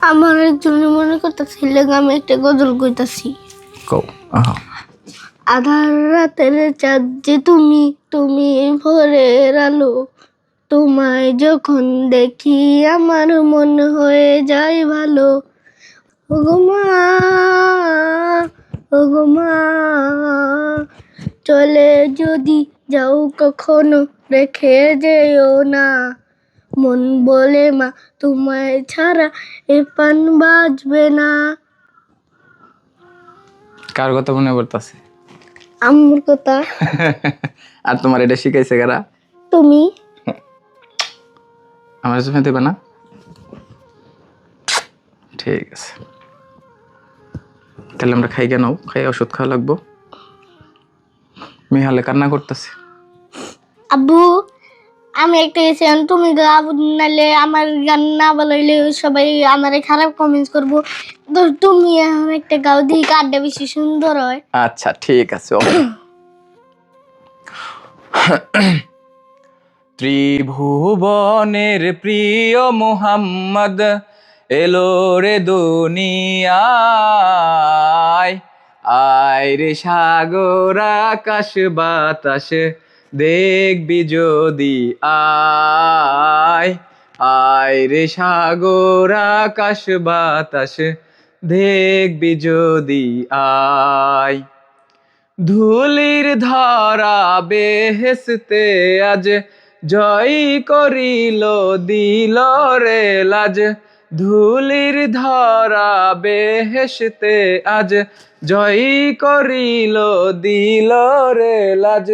আমার একজন মনে করতেছি আমি একটা গজল কইতাছি। কও আহা। আধার রাতের চাঁদ যে তুমি তুমি ভোরের আলো। তোমায় যখন দেখি আমার মন হয়ে যায় ভালো। ওগো মা ওগো মা চলে যদি যাও কখনো রেখে যেও না। মন বলে মা তোমায় ছাড়া এ পান বাজবে না। কার কথা মনে পড়তাছে? আম্মুর কথা। আর তোমার এটা শিখাইছে কারা? তুমি? আমার জন্য দেবে না? ঠিক আছে। তাহলে আমরা খাই কেন? খাই ওষুধ খাওয়া লাগবো। মেহালে কান্না করতেছে। আব্বু আমি একটা গেছিলাম, তুমি গাব নালে আমার গান না বলাইলে সবাই আমার খারাপ কমেন্টস করব। তুমি এখন একটা গাও দিই কারটা বেশি সুন্দর হয়। আচ্ছা ঠিক আছে। ত্রিভুবনের প্রিয় মোহাম্মদ এলো রে দুনিয়ায়। আয় রে সাগর, আকাশ, বাতাস দেখবি যদি আয় আয় রে সাগর আকাশ বাতাস, দেখবি যদি আয়। ধুলির ধারা বেহেসতে আজ, জয় করিল দিল রে লাজ। ধুলির ধারা বেহেসতে আজ, জয় করিল দিল রে লাজ।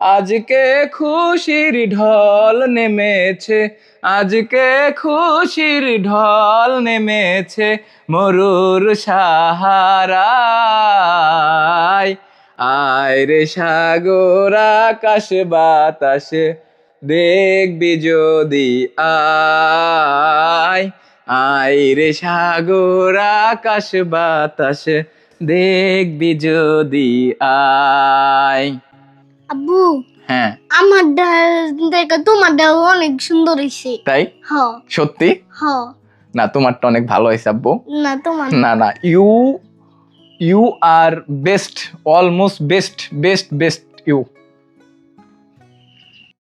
আজকে খুশির ঢল নেমেছে, আজকে খুশির ঢল নেমেছে মরুর সাহারায়। আয় রে সাগর আকাশ বাতাসে, দেখবি যদি আয়। আয় রে সাগর আকাশ বাতাসে, দেখবি যদি আয়। আব্বু হ্যাঁ। আমার দেখা তোমার ডাল অনেক সুন্দর হয়েছে তাই? হ। সত্যি? হ। না তোমারটা অনেক ভালো হয়েছে আব্বু। না তোমার না না you you are best almost best best best you.